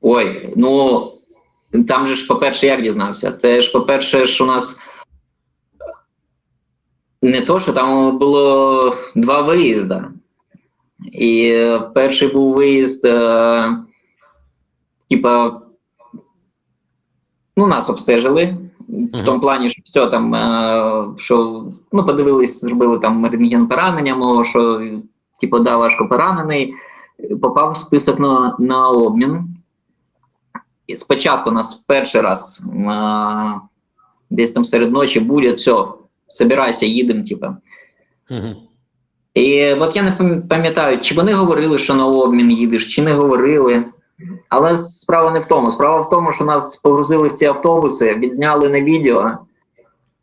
Ой, ну там же ж, по-перше, як дізнався? Це ж, по-перше, що у нас не то, що там було два виїзди. І перший був виїзд, е, типа, ну, нас обстежили. В тому плані, що все там, е, що ну, подивились, зробили там рентген поранення, мого, що типу, да, важко поранений, попав в список на, на обмін. І спочатку нас перший раз е, десь там серед ночі буде, все, собирайся, їдемо, типу. Угу. І от я не пам'ятаю, чи вони говорили, що на обмін їдеш, чи не говорили. Але справа не в тому. Справа в тому, що нас погрузили в ці автобуси, відзняли на відео.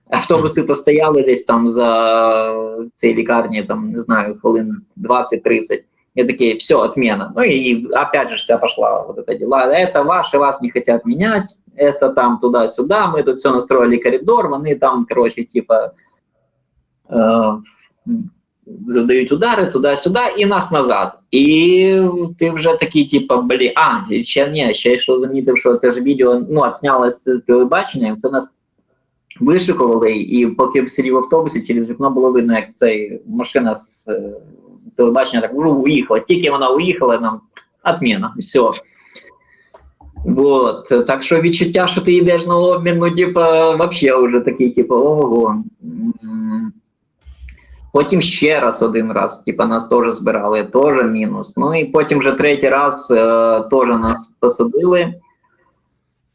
Автобуси постояли десь там за цій лікарні, там, не знаю, хвилин 20-30. Я такий, все, отмена. Ну и опять же вся пошла вот это дела. Это ваши, вас не хотят менять, это там туда-сюда, мы тут все настроили коридор, вони там, короче, типа е, задають удари туди-сюди і нас назад. І ти вже такий, типа, блін, а, і ще ні, ще що замітив, що це ж відео ну, отснялось з телебачення, це нас вишикували, і поки сидів в автобусі, через вікно було видно, як цей машина з е, телебачення так ну, уїхала. Тільки вона уїхала, нам отмена, все. Вот. Так що відчуття, що ти йдеш на обмін, ну, типа, вообще вже такий, типа, ого. Потім ще раз один раз, типа, нас теж збирали, теж мінус. Ну і потім вже третій раз е, теж нас посадили.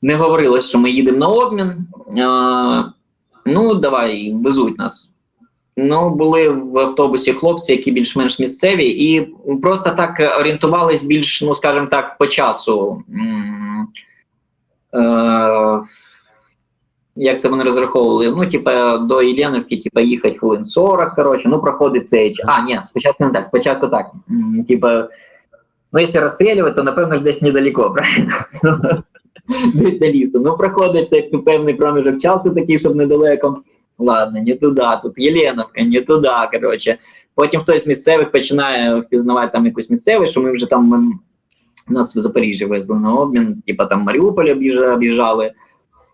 Не говорилось, що ми їдемо на обмін. Е, ну, давай, везуть нас. Ну, були в автобусі хлопці, які більш-менш місцеві, і просто так орієнтувались більш, ну скажімо так, по часу. Е, як це вони розраховували? Ну, типа, до Єленівки, типа, їхати хвилин 40, коротше, ну, проходить цей час. А, ні, спочатку не так, спочатку так. Типа, ну, якщо розстрілювати, то напевно ж десь недалеко, правильно? Десь до лісу. Ну, проходить цей певний проміжок часу такий, щоб недалеко. Ладно, не туди, тут Єленовка, не туди, коротше. Потім хтось з місцевих починає впізнавати там якусь місцевість, що ми вже там м, нас в Запоріжжя везли на обмін, типа там Маріуполь об'їжджали.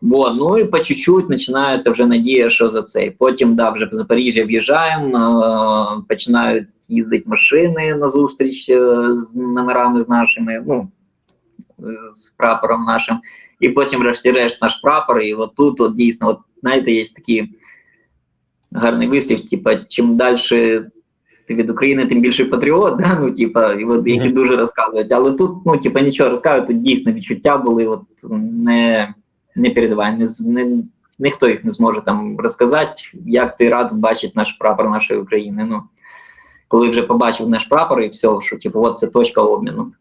Бо, ну і по чуть-чуть починається вже надія, що за цей. Потім, да, вже в Запоріжжя в'їжджаємо, е, починають їздити машини на зустріч е, з номерами з нашими, ну, з прапором нашим. І потім, врешті-решт, наш прапор, і от тут, от дійсно, от, знаєте, є такий гарний вислів, типа, чим далі ти від України, тим більше патріот, да? ну, типа, і от, які дуже розказують. Але тут, ну, типа, нічого розказують, тут дійсно відчуття були, от не, не передавай, не, не, ніхто їх не зможе там розказати, як ти рад бачити наш прапор нашої України. Ну, коли вже побачив наш прапор і все, що типу, от це точка обміну.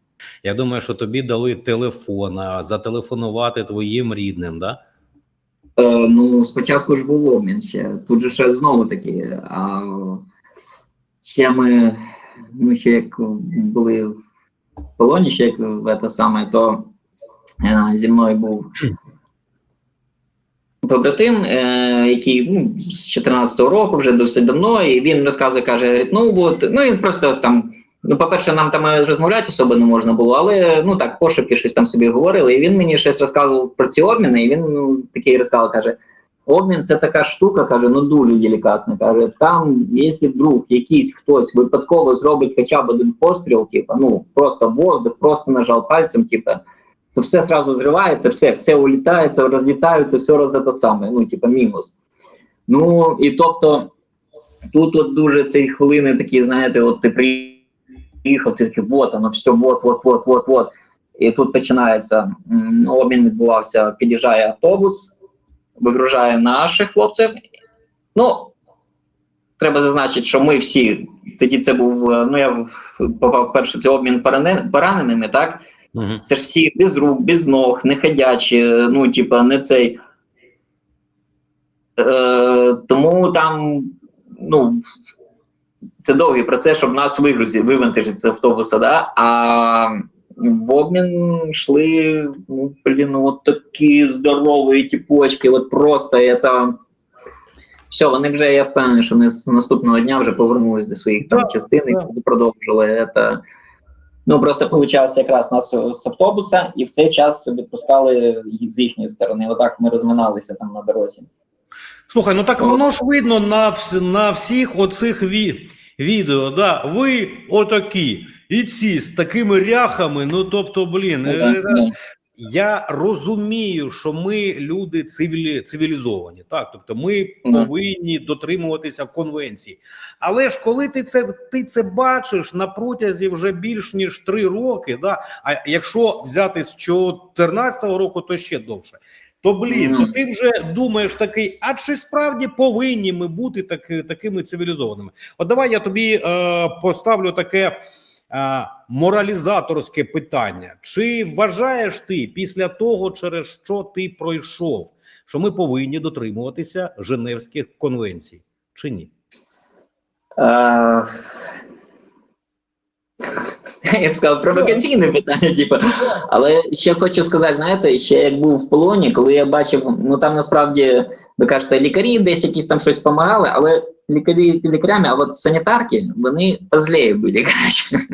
Я думаю, що тобі дали телефон, а зателефонувати твоїм рідним, да? Е, ну, спочатку ж був обмін. Тут же ще знову таки. А, ще ми, ми ще як були в полоні, ще як в це саме, то е, зі мною був побратим, е, який ну, з 14-го року вже досить давно, і він розказує, каже, ну от, ну він просто там. Ну, по-перше, нам там е, розмовляти особо не можна було, але ну так, пошепки щось там собі говорили. І він мені щось розказував про ці обміни, і він ну, такий розказав, каже: обмін це така штука, каже, ну дуже делікатна. Каже, там, якщо вдруг якийсь хтось випадково зробить хоча б один постріл, типу, ну просто воздух, просто нажав пальцем, типу, то все сразу зривається, все, все улітається, розлітається, все роз це саме, ну, типу, мінус. Ну, і тобто, тут от дуже ці хвилини такі, знаєте, от ти приїхав, ти такий, вот воно, все, вот, вот, вот, вот, вот. І тут починається обмін відбувався, під'їжджає автобус, вигружає наших хлопців. Ну, треба зазначити, що ми всі, тоді це був, ну я попав перше, це обмін пораненими, так? Угу. Це ж всі без рук, без ног, не ходячі, ну, типа, не цей. Е, тому там, ну, це довгий процес, щоб нас вивантажити з автобуса, да? а в обмін йшли, ну, блін, ну, от такі здорові тіпочки, от просто это... Все, вони вже, я впевнений, що вони з наступного дня вже повернулись до своїх там частин і продовжили це. Ну просто получалося якраз нас з автобуса, і в цей час відпускали з їхньої сторони. Отак ми розминалися там на дорозі. Слухай, ну так воно ж видно на, на всіх оцих ві- відео. Да? Ви отакі, і ці з такими ряхами. Ну тобто, блін, Ну, е, е, я розумію, що ми люди цивілі, цивілізовані, так тобто ми повинні дотримуватися конвенції. Але ж коли ти це ти це бачиш на протязі вже більш ніж три роки, да а якщо взяти з 14-го року, то ще довше. То блін, то ти вже думаєш такий, а чи справді повинні ми бути таки, такими цивілізованими? От давай я тобі е, поставлю таке е, моралізаторське питання. Чи вважаєш ти після того, через що ти пройшов, що ми повинні дотримуватися Женевських конвенцій, чи ні? Е, Я б сказав провокаційне питання, типу. Але ще хочу сказати, знаєте, ще як був в полоні, коли я бачив, ну там насправді, ви кажете, лікарі десь якісь там щось допомагали, але лікарі лікарями, а от санітарки, вони позлеє були, коротше.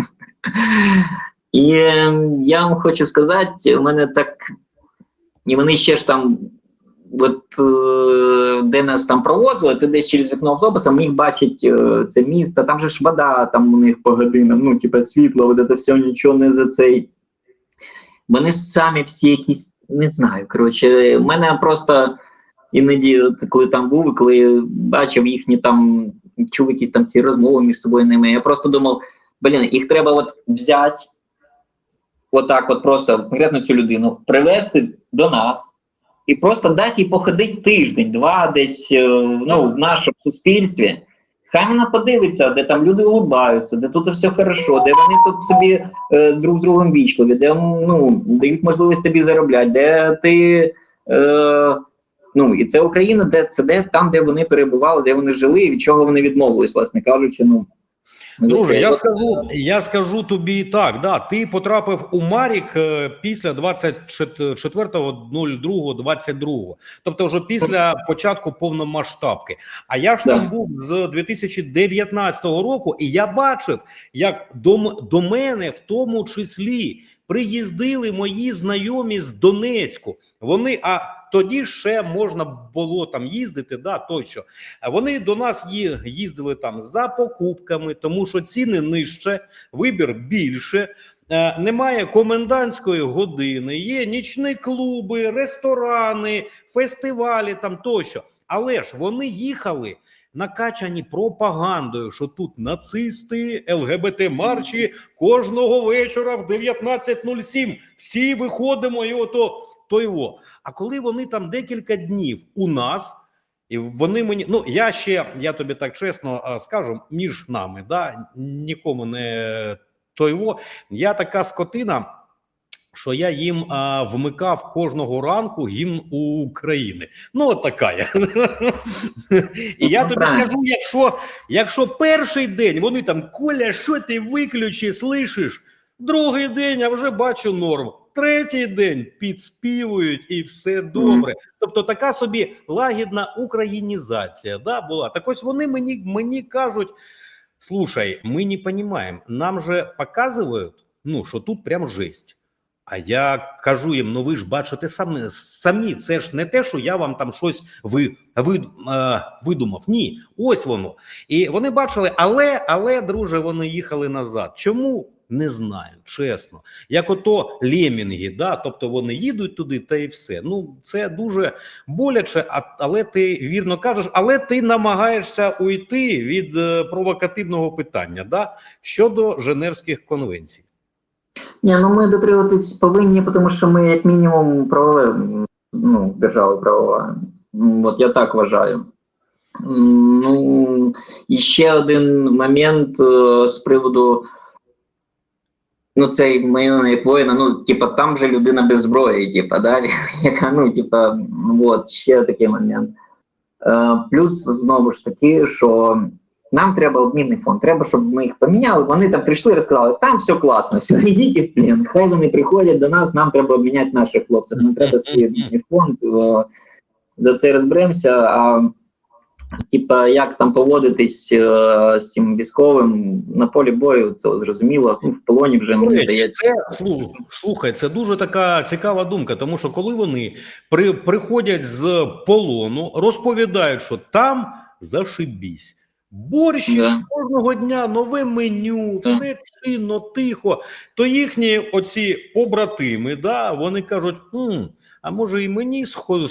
І е, я вам хочу сказати, у мене так. І вони ще ж там, от е, де нас там провозили, ти десь через вікно автобуса міг бачити е, це місто, там же ж вода, там у них по годинам, ну, типа світло, от це все нічого не за цей. Вони самі всі якісь, не знаю. Коротше, в мене просто іноді, коли там був, коли бачив їхні там, чув якісь там ці розмови між собою ними, я просто думав, блін, їх треба от взяти, отак, от просто конкретно цю людину, привезти до нас. І просто дати їй походити тиждень, два десь е, ну, в нашому суспільстві. Хай вона подивиться, де там люди улыбаються, де тут все хорошо, де вони тут собі е, друг з другом вічливі, де ну, дають можливість тобі заробляти, де ти. Е, ну, і це Україна, де це де там, де вони перебували, де вони жили, і від чого вони відмовились, власне кажучи. Ну, Друже, я скажу, я скажу тобі так. Да, ти потрапив у Марік е, після 24.02.22, тобто вже після початку повномасштабки. А я ж Да. там був з 2019 року, і я бачив, як до, до мене в тому числі приїздили мої знайомі з Донецьку. Вони а тоді ще можна було там їздити, да тощо. Вони до нас їздили там за покупками, тому що ціни нижче, вибір більше. е, Немає комендантської години, є нічні клуби, ресторани, фестивалі там тощо. Але ж вони їхали накачані пропагандою, що тут нацисти, ЛГБТ марші кожного вечора в 19.07 всі виходимо і ото то його. А коли вони там декілька днів у нас, і вони мені, ну я ще, я тобі так чесно скажу, між нами, да, нікому не тойво. Я така скотина, що я їм а, вмикав кожного ранку гімн України. Ну, от така я. І я тобі скажу, якщо, якщо перший день вони там Коля, що ти виключи, слышиш? Другий день, а вже бачу норм. Третій день підспівують і все добре. Тобто така собі лагідна українізація да, була. Так ось вони мені, мені кажуть: слушай, ми не розуміємо, нам же показують, ну, що тут прям жесть. А я кажу їм: ну ви ж бачите самі, самі, це ж не те, що я вам там щось ви, ви, е, видумав. Ні, ось воно. І вони бачили, але, але, друже, вони їхали назад. Чому? Не знаю, чесно. Як ото лемінги, да? тобто вони їдуть туди та і все. Ну, це дуже боляче, але ти вірно кажеш, але ти намагаєшся уйти від е, провокативного питання да? щодо Женевських конвенцій. Ні, ну ми дотримуватись повинні, тому що ми, як мінімум, правове, ну, держава правова. От я так вважаю. Ну, і ще один момент е, з приводу. Ну, цей як воїна, ну, типа, там же людина без зброї, типа, да, яка, ну, типа, от, ще такий момент. Е, плюс, знову ж таки, що нам треба обмінний фонд. Треба, щоб ми їх поміняли. Вони там прийшли і розказали, там все класно, все, йдіть в плен. Хай вони приходять до нас, нам треба обміняти наших хлопців. Нам треба свій обмінний фонд. е, За це розберемося. А Типа, як там поводитись е, з цим військовим на полі бою, це зрозуміло. Ну, в полоні вже мені здається. це слухай, це дуже така цікава думка, тому що коли вони при, приходять з полону, розповідають, що там зашибісь. Борщ Да. кожного дня нове меню, Да. все чинно, тихо. То їхні оці побратими, да, вони кажуть: «М, а може і мені схо-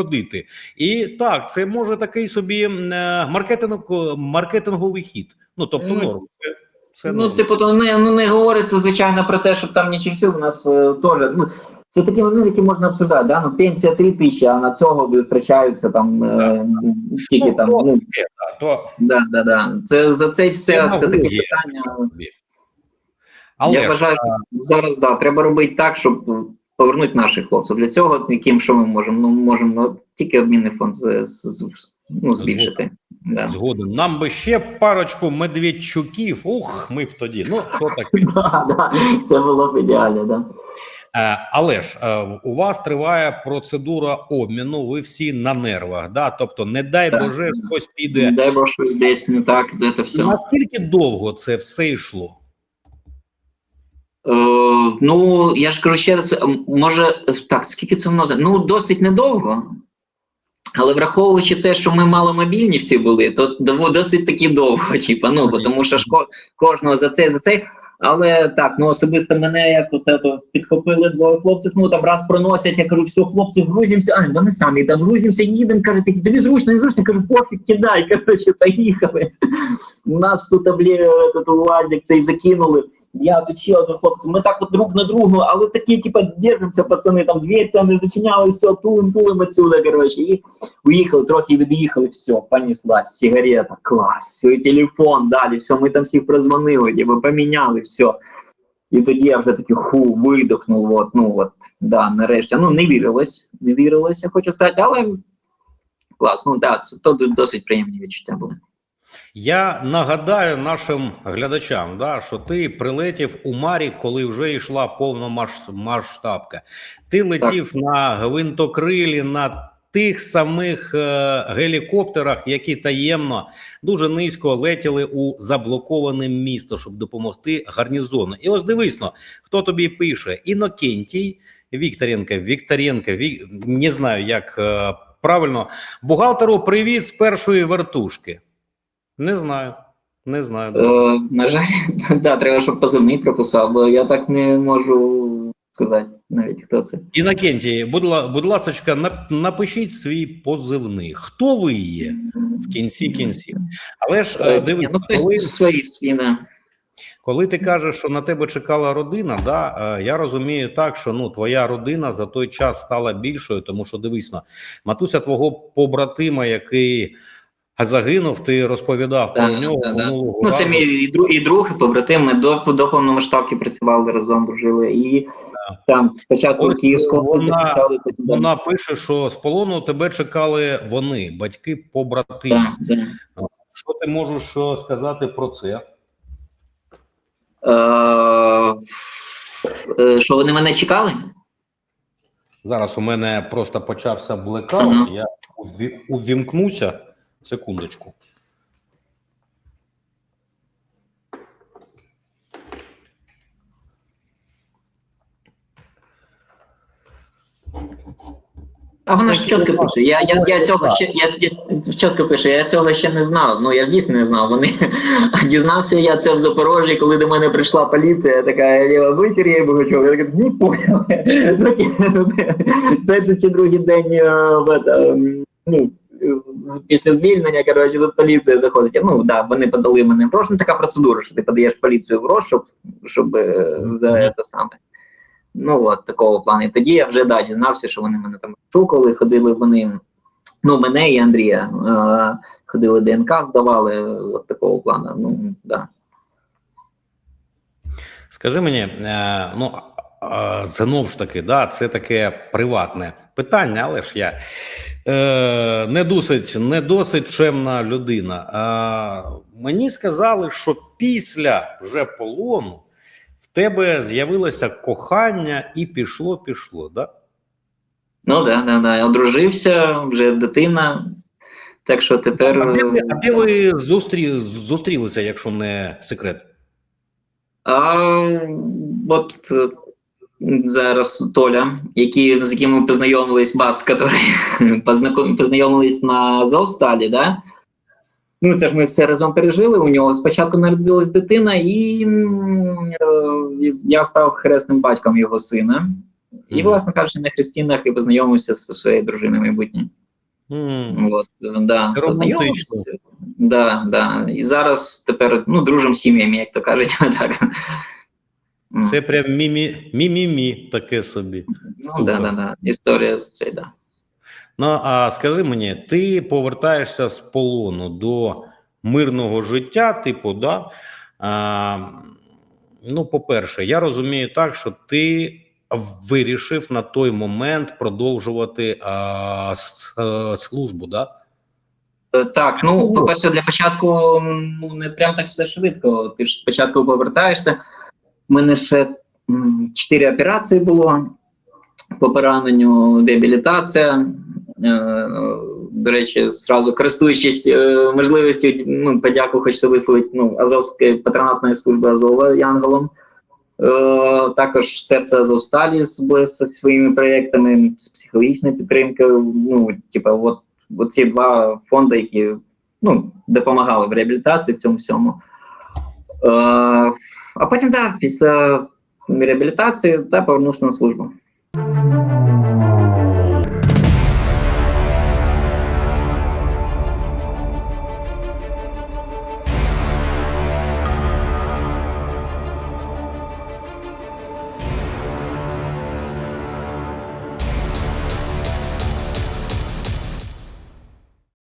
сходити. І так, це може такий собі е, маркетинг, маркетинговий хід. Ну тобто, Ну, норм. Це, це ну, норм. типу, то не, ну, не говориться, звичайно, про те, що там нічих сил у нас е, теж. Ну, це такі моменти, які можна обсуждати. Да? Ну, пенсія 3 тисячі, а на цього витрачаються там е, скільки Ну, там. то- Ну, то да, да, да. Це за це все. Це таке питання. Але Я вважаю, що зараз да, треба робити так, щоб повернути наших хлопців. Для цього яким що ми можемо? Ну, можемо ну, тільки обмінний фонд з, з, з- ну, збільшити. Да. згоден. Нам би ще парочку медведчуків. Ух, ми б тоді. Ну, то таке. Да, да, це було б ідеально, да. Е, Але ж е, у вас триває процедура обміну, ви всі на нервах. Да? Тобто, не дай Так. Боже, хтось піде. Не Дай Бог щось десь не так, це все. Наскільки довго це все йшло? Е, ну, я ж кажу ще раз, може, е, так, скільки це воно? Ну, досить недовго. Але враховуючи те, що ми маломобільні всі були, то досить таки довго, типу, ну, бо тому що ж ко- кожного за це, за це. Але так, ну особисто мене як от ето, підхопили двоє хлопців, ну там раз проносять, я кажу, все, хлопці, грузимося, а вони самі там грузимося, їдемо, кажуть, «Так тобі зручно, не зручно, кажу, пофіг, кидай, коротше, поїхали. Нас тут таблі, тут УАЗик цей закинули. Я тут ще один хлопці, ми так от друг на другу, але такі, типа, держимося, пацани, там двері там не зачиняли, все, тулим, тулим отсюда, коротше. І уїхали, трохи від'їхали, все, понеслась, сигарета, клас, все, телефон, далі, все, ми там всіх прозвонили, типа, поміняли, все. І тоді я вже такий ху, видохнув, от, ну от, да, нарешті. Ну, не вірилось, не вірилось, я хочу сказати, але клас, ну так, це то досить приємні відчуття були. Я нагадаю нашим глядачам, да, що ти прилетів у Марі, коли вже йшла повномасштабка. Ти летів на гвинтокрилі на тих самих е, гелікоптерах, які таємно дуже низько летіли у заблоковане місто, щоб допомогти гарнізону. І ось дивись, ну, хто тобі пише: Інокентій, Вікторенко, Вікторенко, Вік... не знаю, як е, правильно. Бухгалтеру, привіт з першої вертушки. Не знаю. Не знаю. Е, на жаль, да, треба, щоб позивний прописав, бо я так не можу сказати навіть хто це. Інокентій, будь, ла- будь ласка, нап- напишіть свій позивний. Хто ви є в кінці кінців? Але ж е, Е, дивись, ну хтось коли, свої свій, да. коли ти кажеш, що на тебе чекала родина, да, е, я розумію так, що ну твоя родина за той час стала більшою, тому що дивись, ну, матуся твого побратима, який загинув, ти розповідав Да, про нього да, да. минулого Ну, це мій і друг, і друг, побратим. Ми до, до повномасштабки працювали разом, дружили. І там спочатку Ось Київського вона- потім. Вона пише, що з полону тебе чекали вони, батьки побратими. Да, да. Що ти можеш е, сказати про це? Е, е, що вони мене чекали? Зараз у мене просто почався блекаут. Ага. Я уві- увімкнуся. Секундочку. А вона ж чітко пише. Я, я, я цього ще я, я чітко пише, я цього ще не знав. Ну я ж дійсно не знав. Вони дізнався я це в Запорожжі, коли до мене прийшла поліція. Така я ви Сергій Богачов. Я така, не поняв. Перший чи другий день е, в ну, е, після звільнення, коротше, тут поліція заходить. Ну да, вони подали мене в. Ну, така процедура, що ти подаєш поліцію в розшук, щоб е, за це саме. Ну от такого плану. І тоді я вже да, дізнався, що вони мене там шукали, ходили вони. Ну, мене і Андрія е, ходили ДНК, здавали от такого плану. Ну да. Скажи мені, е, ну знову ж таки, да, це таке приватне питання, але ж я е, не досить, не досить чемна людина. Е, мені сказали, що після вже полону в тебе з'явилося кохання і пішло, пішло. Да? Ну да, да, да. Я одружився, вже дитина. Так що тепер. А де ви, а де ви зустрі, зустрілися, якщо не секрет? А, от е, зараз Толя, які, з яким ми познайомились, бас, який познайомились на Азовсталі, да? Ну, це ж ми все разом пережили. У нього спочатку народилась дитина, і е, я став хресним батьком його сина. І, власне кажучи, на хрестинах і познайомився з своєю дружиною майбутньою. М, От, да, Це познайомився. Да, да. І зараз тепер ну, дружимо з сім'ями, як то кажуть. Так. Це прям мімі, мімімі таке собі. Ну, да, да, да. Історія з цей, да. Ну а скажи мені, ти повертаєшся з полону до мирного життя, типу, да? А, ну, по-перше, я розумію так, що ти вирішив на той момент продовжувати а, с- е, службу, да? Е, Так, ну, по-перше, для початку ну, не прям так все швидко. Ти ж спочатку повертаєшся. У мене ще чотири операції було по пораненню, деабілітація. Е, До речі, зразу користуючись е, можливістю, ну, подяку хочеться висловити ну, Азовської патронатної служби Азова Янголом. Е, також серце Азовсталі з, своїми проєктами, з психологічною підтримкою. Ну, типа, от, от два фонди, які ну, допомагали в реабілітації в цьому всьому. А потім, так, після реабілітації та, повернувся на службу.